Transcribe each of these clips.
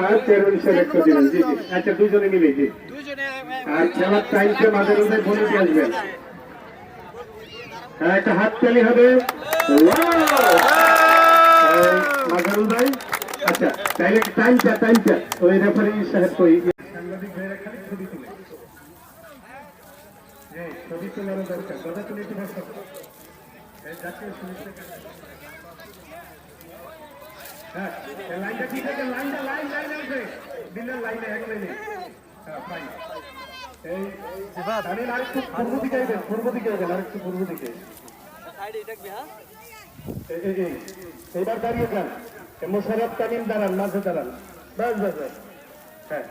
আর chairman সাহেব একটু দিবেন জি জি। আচ্ছা দুজনে মিলে জি। আর খেলার টাইমকে মাঝে মাঝে ফোনে দিয়ে আসবেন। হ্যাঁ একটা হবে। মাঝারুল ভাই আচ্ছা তাইলে টাইমটা টাইমটা ওই রেফারি সাহেব কই সাংবাদিক ভাইরা খালি ছবি তুলে। হ্যাঁ ছবি তোলারও দরকার। কথা তুলে একটু জাতীয় সমিতি হ্যাঁ লাইনটা ঠিক আছে লাইনটা লাইন লাইন আছে দিলের লাইনে এক লাইনে। হ্যাঁ ফাইন এই তামিল আরেকটু পূর্ব দিকে যাবেন পূর্ব দিকে যাবেন আরেকটু পূর্ব দিকে। এই, এই, এই, এইবার দাঁড়িয়ে যান। মোশারফ তামিম দাঁড়ান মাঝে দাঁড়ান। বাস বাস বাস হ্যাঁ।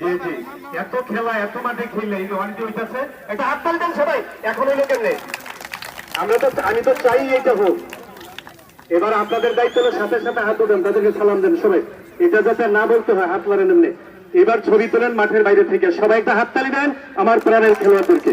জি জি। এত খেলা এত মাঠে খেলে এই যে ওয়ানটি হইতাছে একটা হাত তালি সবাই এখন হইল কেমনে? আমরা তো আমি তো চাই এটা হোক। এবার আপনাদের দায়িত্ব হলো সাথে সাথে হাত দেন তাদেরকে সালাম দেন সবাই। এটা যাতে না বলতে হয়, হাত এমনি। এবার ছবি তোলেন মাঠের বাইরে থেকে। সবাই একটা হাততালি দেন আমার প্রাণের খেলোয়াড়দেরকে।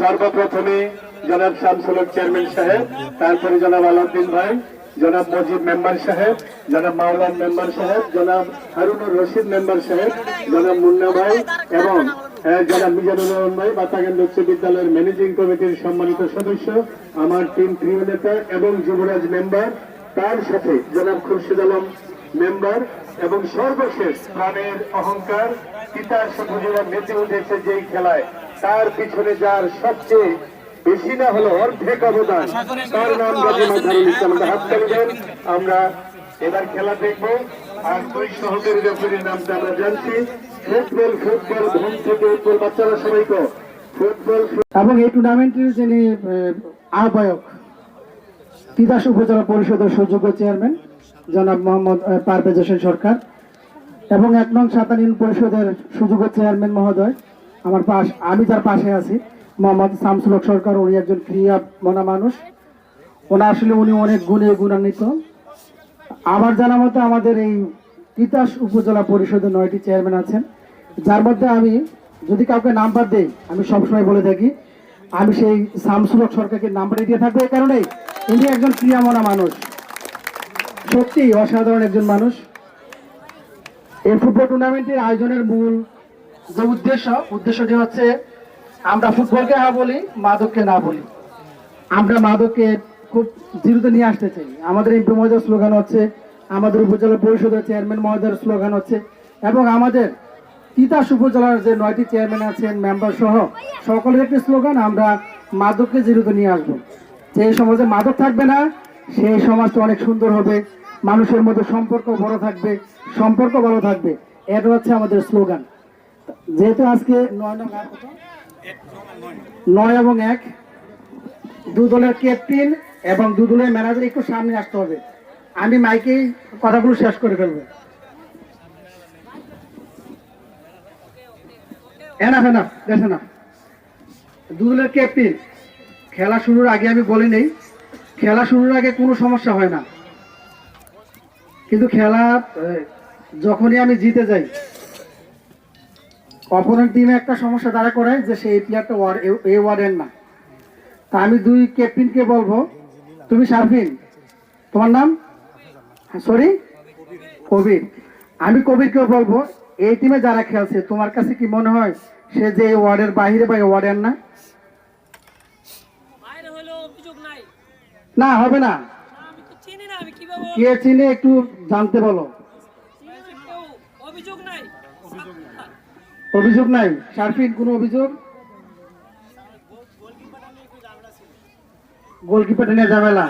সর্বপ্রথমে জনাব শামসুল চেয়ারম্যান সাহেব, তারপরে জনাব আলাউদ্দিন ভাই, জনাব মজিদ মেম্বার সাহেব, জনাব মাওলান মেম্বার সাহেব, জনাব হারুনুর রশিদ মেম্বার সাহেব, জনাব মুন্না ভাই এবং জনাব মিজানুর রহমান ভাই বাতাগঞ্জ উচ্চ বিদ্যালয়ের ম্যানেজিং কমিটির সম্মানিত সদস্য, আমার টিম প্রিয় নেতা এবং যুবরাজ মেম্বার, তার সাথে জনাব খুরশিদ আলম মেম্বার এবং সর্বশেষ প্রাণের অহংকার, পিতার উপজেলা মেতে উঠেছে যেই খেলায় তার পিছনে যার সবচেয়ে বেশি না হলো অর্ধেক অবদান, তার নাম গাজী মাজহারুল ইসলাম হাত দেন। আমরা এবার খেলা দেখব। আর দুই সহকারী রেফারির নামটা আমরা জানছি। ফুটবল ফুটবল ঘুম থেকে উৎপল বাচ্চারা সবাই তো ফুটবল এবং এই টুর্নামেন্টের যিনি আহ্বায়ক, তিতাস উপজেলা পরিষদের সুযোগ্য চেয়ারম্যান জনাব মোহাম্মদ পারভেজ হোসেন সরকার, এবং এক নং সাতানীন পরিষদের সুযোগ্য চেয়ারম্যান মহোদয় আমার পাশ, আমি যার পাশে আছি, মোহাম্মদ শামসুল সরকার, উনি একজন ক্রিয়া মনা মানুষ। ওনা আসলে উনি অনেক গুণে গুণান্বিত। আমার জানা মতে আমাদের এই তিতাস উপজেলা পরিষদের নয়টি চেয়ারম্যান আছেন। যার মধ্যে আমি যদি কাউকে নাম্বার দেই, আমি সবসময় বলে থাকি, আমি সেই শামসুল সরকারকে নাম্বারই দিয়ে থাকব। এই কারণেই উনি একজন ক্রিয়ামনা মানুষ। সত্যি অসাধারণ একজন মানুষ। এই ফুটবল টুর্নামেন্টের আয়োজনের মূল যে উদ্দেশ্য উদ্দেশ্যটি হচ্ছে আমরা ফুটবলকে হ্যাঁ বলি, মাদককে না বলি। আমরা মাদককে খুব জিরোতে নিয়ে আসতে চাই। আমাদের এমপি মহোদয়ের স্লোগান হচ্ছে, আমাদের উপজেলা পরিষদের চেয়ারম্যান মহোদয়ের স্লোগান হচ্ছে এবং আমাদের তিতাস উপজেলার যে নয়টি চেয়ারম্যান আছেন মেম্বার সহ সকলের একটি স্লোগান, আমরা মাদককে জিরোতে নিয়ে আসব। যে সমাজে মাদক থাকবে না, সেই সমাজটা অনেক সুন্দর হবে, মানুষের মধ্যে সম্পর্ক বড় থাকবে, সম্পর্ক ভালো থাকবে। এটা হচ্ছে আমাদের স্লোগান। যেহেতু আজকে নয় নং নয় এবং এক। দু দলের ক্যাপ্টেন এবং দু দলের ম্যানেজার একটু সামনে আসতে হবে। আমি মাইকেই কথাগুলো শেষ করে ফেলব। এনাফ এনাফ দেশ এনাফ দু দলের ক্যাপ্টেন খেলা শুরুর আগে আমি বলি নেই, খেলা শুরুর আগে কোনো সমস্যা হয় না। কিন্তু খেলা যখনই আমি জিতে যাই অপোনেন্ট টিমে একটা সমস্যা দাঁড়া করে যে সেই প্লেয়ারটা ওয়ার এ ওয়ার্ডের না। তা আমি দুই ক্যাপ্টেনকে বলব। তুমি শারফিন তোমার নাম? সরি কবির। আমি কবিরকেও বলব এই টিমে যারা খেলছে তোমার কাছে কি মনে হয় সে যে এই ওয়ার্ডের বাইরে বা এই ওয়ার্ডের না? না হবে না। কে চিনে একটু জানতে বলো চিনি না কেউ অভিযোগ নাই অভিযোগ নাই? শারফিন কোনো অভিযোগ? গোলকিপার নিয়ে ঝামেলা।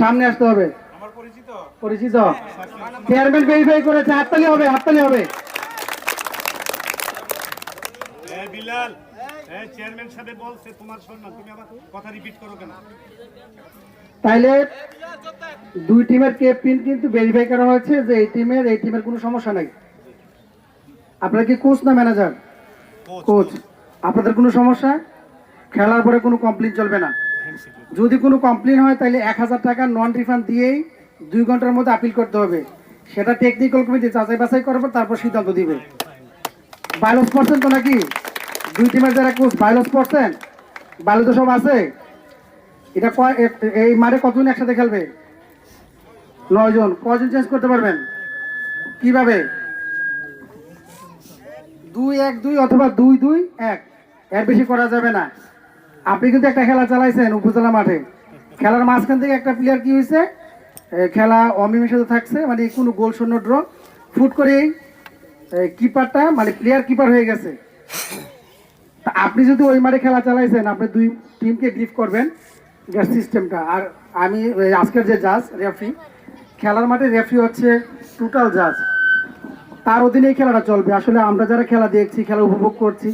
সামনে আসতে হবে। পরিচিত? চেয়ারম্যান ভেরিফাই করেছে হাততালি হবে হাততালি হবে। বিলাল চেয়ারম্যান সাহেব বলছে তোমার সম্মান তুমি আবার কথা রিপিট করো কেন? তাইলে দুই টিমের ক্যাপ্টেন কিন্তু ভেরিফাই করা হয়েছে যে এই টিমের এই টিমের কোনো সমস্যা নাই। আপনারা কি কোচ না ম্যানেজার কোচ আপনাদের কোনো সমস্যা? খেলার পরে কোনো কমপ্লেন চলবে না। যদি কোনো কমপ্লেন হয় তাহলে এক হাজার টাকা নন রিফান্ড দিয়েই দুই ঘণ্টার মধ্যে আপিল করতে হবে। সেটা টেকনিক্যাল কমিটি যাচাই বাছাই করার পর তারপর সিদ্ধান্ত দিবে। বাইলস পড়ছেন তো নাকি? দুই টিমের যারা কোচ বাইলস পড়ছেন বাইলো তো সব আছে। এটা এই মারে কতজন একসাথে খেলবে? নয়জন। কজন চেঞ্জ করতে পারবেন? কীভাবে? দুই এক দুই অথবা দুই দুই এক। এর বেশি করা যাবে না। আপনি কিন্তু একটা খেলা চালাইছেন উপজেলা মাঠে। খেলার মাঝখান থেকে একটা প্লেয়ার কি হয়েছে খেলা অমীমাংসিত থাকছে মানে কোনো গোল শূন্য ড্র ফুট করেই কিপারটা মানে প্লেয়ার কিপার হয়ে গেছে। আপনি যদি ওই মাঠে খেলা চালাইছেন, আপনি দুই টিমকে ব্রিফ করবেন সিস্টেমটা আর আমি আজকের যে জাজ রেফরি খেলার মাঠে রেফরি হচ্ছে টোটাল জাজ তার অধীনেই খেলাটা চলবে। আসলে আমরা যারা খেলা দেখছি, খেলা উপভোগ করছি,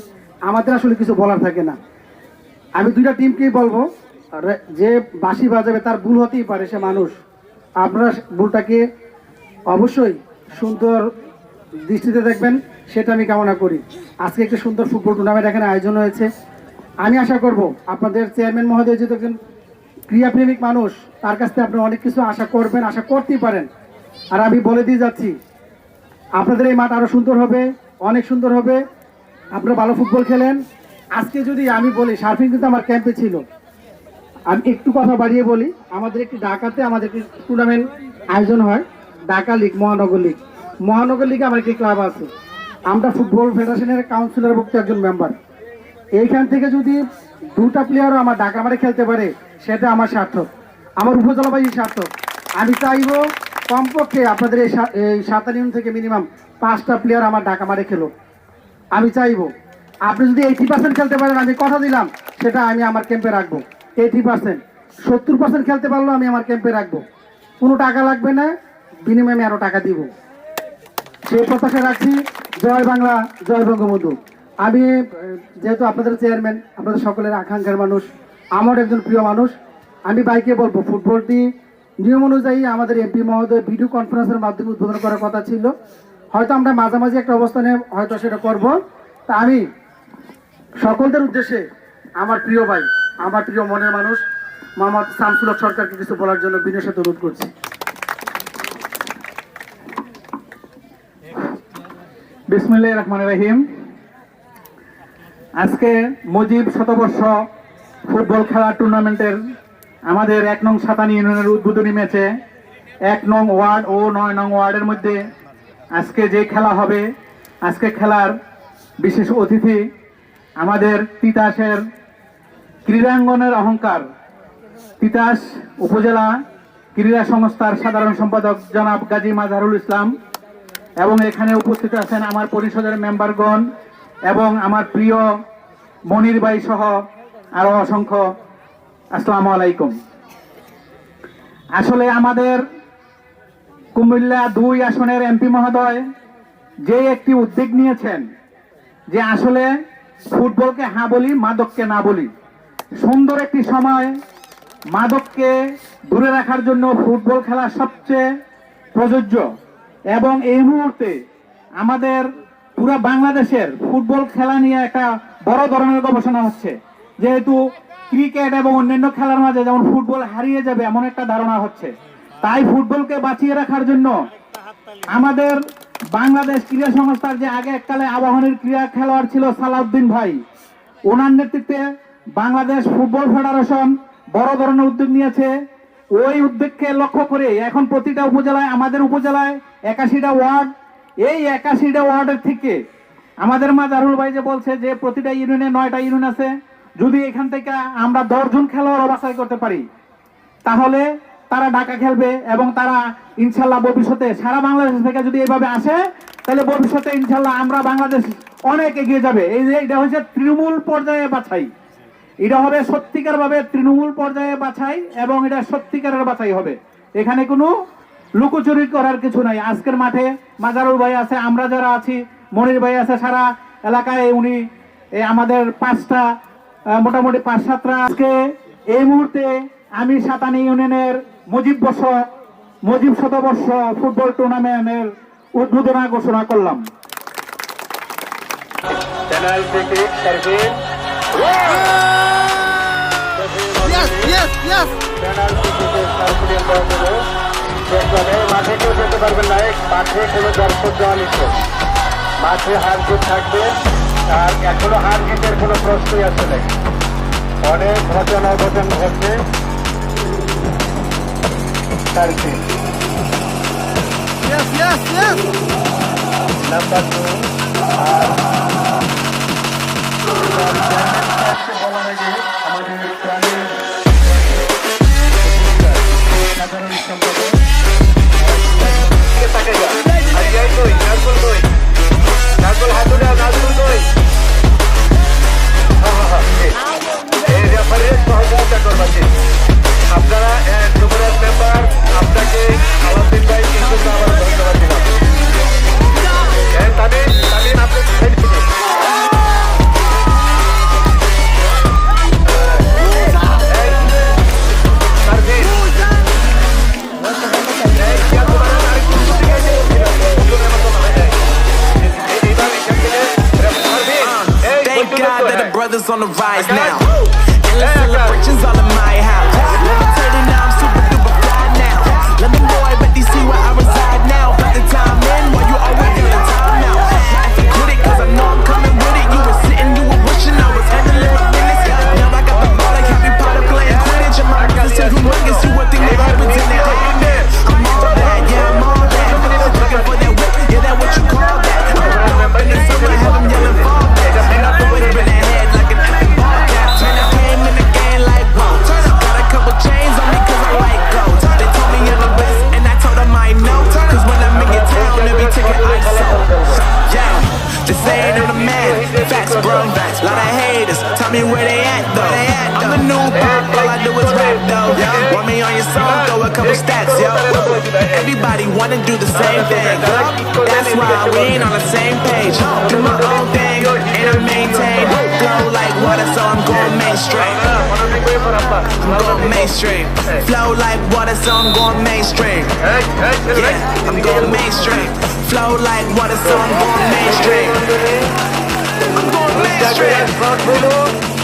আমাদের আসলে কিছু বলার থাকে না। আমি দুইটা টিমকেই বলব যে বাঁশি বাজাবে তার ভুল হতেই পারে, সে মানুষ। আপনারা ভুলটাকে অবশ্যই সুন্দর দৃষ্টিতে দেখবেন, সেটা আমি কামনা করি। আজকে একটা সুন্দর ফুটবল টুর্নামেন্ট এখানে আয়োজন হয়েছে। আমি আশা করব আপনাদের চেয়ারম্যান মহোদয় যেহেতু একজন ক্রিয়াপ্রেমিক মানুষ, তার কাছ থেকে আপনারা অনেক কিছু আশা করবেন, আশা করতেই পারেন। আর আমি বলে দিয়ে যাচ্ছি আপনাদের এই মাঠ আরও সুন্দর হবে, অনেক সুন্দর হবে। আপনারা ভালো ফুটবল খেলেন। আজকে যদি আমি বলি, সার্ফিং কিন্তু আমার ক্যাম্পে ছিল। আমি একটু কথা বাড়িয়ে বলি, আমাদের একটি ঢাকাতে আমাদের একটি টুর্নামেন্ট আয়োজন হয়, ঢাকা লিগ, মহানগর লিগ। মহানগর লিগে আমার একটি ক্লাব আছে। আমরা ফুটবল ফেডারেশনের কাউন্সিলর ভুক্ত একজন মেম্বার এইখান থেকে যদি দুটা প্লেয়ারও আমার ঢাকা মাঠে খেলতে পারে, সেটা আমার সার্থক। আমার উপজেলাবাসী সার্থক। আমি চাইব কমপক্ষে আপনাদের এই সা- এই সাতান ইউনিয়ন থেকে মিনিমাম পাঁচটা প্লেয়ার আমার ঢাকা মারে খেলো। আমি চাইব। আপনি যদি এইটি পার্সেন্ট খেলতে পারেন, আমি কথা দিলাম, সেটা আমি আমার ক্যাম্পে রাখব। এইটি পার্সেন্ট সত্তর পার্সেন্ট খেলতে পারলেও আমি আমার ক্যাম্পে রাখব। কোনো টাকা লাগবে না বিনিময়ে আমি আরও টাকা দিব। সেই প্রত্যাশা রাখছি। জয় বাংলা, জয় বঙ্গবন্ধু। আমি যেহেতু আপনাদের চেয়ারম্যান আপনাদের সকলের আকাঙ্ক্ষার মানুষ, আমার একজন প্রিয় মানুষ, আমি বাইকে বলব ফুটবলটি নিয়ম অনুযায়ী আমাদের এমপি মহোদয় ভিডিও কনফারেন্সের মাধ্যমে উদ্বোধন করার কথা ছিল। হয়তো আমরা মাঝামাঝি একটা অবস্থানে হয়তো সেটা করব। তা আমি সকলদের উদ্দেশ্যে আমার প্রিয় ভাই, আমার প্রিয় মনের মানুষ, মোহাম্মদ শামসুল সরকারকে কিছু বলার জন্য বিনয় সাথে অনুরোধ করছি। বিসমুল্লাহ রহমান রহিম। আজকে মুজিব শতবর্ষ ফুটবল খেলা টুর্নামেন্টের আমাদের এক নং সাতানি ইউনিয়নের উদ্বোধনী ম্যাচে এক নং ওয়ার্ড ও নয় নং ওয়ার্ডের মধ্যে আজকে যে খেলা হবে, আজকে খেলার বিশেষ অতিথি আমাদের তিতাসের ক্রীড়াঙ্গনের অহংকার। তিতাস উপজেলা ক্রীড়া সংস্থার সাধারণ সম্পাদক জনাব গাজী মাজহারুল ইসলাম এবং এখানে উপস্থিত আছেন আমার পরিষদের মেম্বারগণ এবং আমার প্রিয় মনির ভাই সহ আরও অসংখ্য আসসালামু আলাইকুম। আসলে আমাদের কুমিল্লা দুই আসনের এমপি মহোদয় যে একটি উদ্যোগ নিয়েছেন যে আসলে ফুটবলকে হ্যাঁ বলি, মাদককে না বলি, সুন্দর একটি সময় মাদককে দূরে রাখার জন্য ফুটবল খেলা সবচেয়ে প্রযোজ্য এবং এই মুহূর্তে আমাদের পুরো বাংলাদেশের ফুটবল খেলা নিয়ে একটা বড় ধরনের গবেষণা হচ্ছে। যেহেতু ক্রিকেট এবং অন্যান্য খেলার মাঝে যেমন ফুটবল হারিয়ে যাবে, এমন একটা ধারণা হচ্ছে। তাই ফুটবলকে বাঁচিয়ে রাখার জন্য আমাদের বাংলাদেশ ক্রীড়া সংস্থার যে আগে এককালে আবাহনের ক্রীড়া খেলোয়াড় ছিল সালাউদ্দিন ভাই, ওনার নেতৃত্বে বাংলাদেশ ফুটবল ফেডারেশন বড় ধরনের উদ্যোগ নিয়েছে। ওই উদ্যোগকে লক্ষ্য করে এখন প্রতিটা উপজেলায়, আমাদের উপজেলায় একাশিটা ওয়ার্ড। এই একাশিটা ওয়ার্ডের থেকে আমাদের মা জারুল ভাই যে বলছে যে প্রতিটা ইউনিয়নে নয়টা ইউনিয়ন আছে যদি এখান থেকে আমরা দশজন খেলোয়াড় বাছাই করতে পারি, তাহলে তারা ঢাকা খেলবে এবং তারা ইনশাল্লাহ ভবিষ্যতে সারা বাংলাদেশ থেকে যদি এভাবে আসে, তাহলে ভবিষ্যতে ইনশাল্লাহ আমরা বাংলাদেশ অনেক এগিয়ে যাবে। এই যে এটা হচ্ছে তৃণমূল পর্যায়ে বাছাই। এটা হবে সত্যিকার ভাবে তৃণমূল পর্যায়ে বাছাই এবং এটা সত্যিকারের বাছাই হবে। এখানে কোনো লুকোচুরি করার কিছু নাই। আজকের মাঠে মাজারুল ভাই আছে, আমরা যারা আছি, মনির ভাই আছে, সারা এলাকায় উনি আমাদের পাঁচটা মোটামুটি পাঁচ সাতটা। আজকে এই মুহূর্তে আমি সাতানি ইউনিয়নের মুজিব বর্ষ মুজিব শতবর্ষ ফুটবল টুর্নামেন্টের উদ্বোধনা ঘোষণা করলাম। দেওয়া মাঠে কেউ যেতে পারবেন না মাঠে কোনো দর্শক যাওয়া নিষেধ। মাঠে হার জিত থাকবে। আর এখনও হার জিতের কোনো প্রশ্নই আসে অনেক ঘটনা অঘটন ঘটছে yes. নাম্বার টু আর God that the brothers on the rise now. Endless celebrations all in my house. Wanna do the same thing. That's why we ain't on the same page. Do my own thing, and I maintain. Flow like water, so I'm going mainstream. I'm going mainstream. Flow like water, so I'm going mainstream. Yeah, I'm going mainstream. Flow like water, so I'm going mainstream. I'm going mainstream.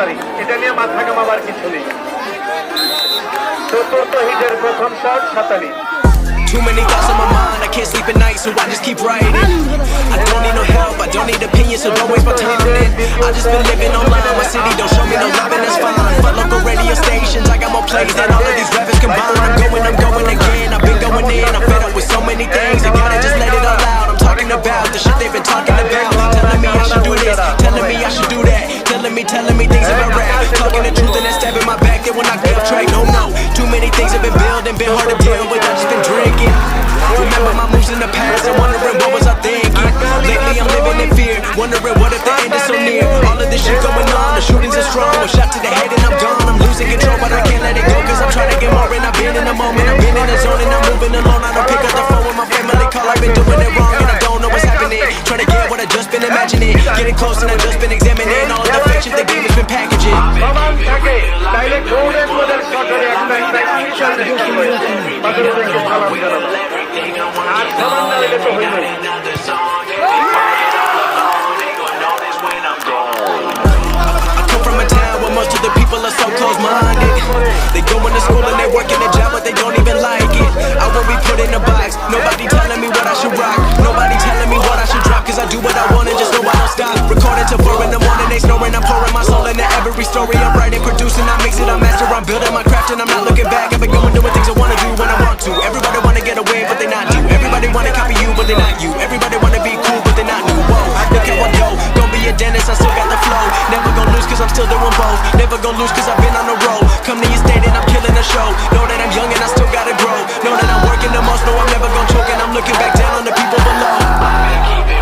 হলো একটা lottery এটা নিয়ে মাথা কামাবার কিছু নেই চতুর্থ হিটের প্রথম শট সাতারি Too many thoughts on my mind, I can't sleep at night, so I just keep writing. I don't need no help, I don't need opinions, so don't waste my time. Then I just been living online, my city don't show me no love, and that's fine. Fuck local radio stations, I got more plays than all of these rappers combined. I'm going, I'm going again, I've been going in, I'm fed up with so many things. I gotta just let it all out. I'm talking about the shit they've been talking about, telling me I should do this, telling me I should do that, Telling me, telling me things about rap. Talking the truth and then stabbing my back, they will not get off track. No, no. Too many things have been building, been hard to deal with. I've just been drinking. Remember my moves in the past I'm wondering what was I thinking. Lately I'm living in fear, wondering what if the end is so near. All of this shit going on, the shootings are strong. One shot to the head and I'm gone. I'm losing control, but I can't let it go cause I'm trying to get more. And I've been in the moment, I've been in the zone and I'm moving alone. I don't pick up the phone when my family call. I've been doing it wrong and I don't know what's happening. Trying to get what I just been imagining. Getting close and I just been examining all the bitches they gave us been packaging. I come from a town where most of the people are so close-minded. They go to school and they work in a job, but they don't even like it. I won't be put in a box. Nobody. Till four in the morning, they snoring. I'm pouring my soul into every story. I'm writing, producing, I mix it, I master. I'm building my craft and I'm not looking back. I've been going doing things I wanna do when I want to. Everybody wanna get away, but they not you. Everybody wanna copy you, but they not you. Everybody wanna be cool, but they not new. Whoa, look how I go. Gonna be a dentist, I still got the flow. Never gonna lose cause I'm still doing both. Never gonna lose cause I've been on the road. Come to your state and I'm killing the show. Know that I'm young and I still gotta grow. Know that I'm working the most, know I'm never gonna choke and I'm looking back down on the people below. It's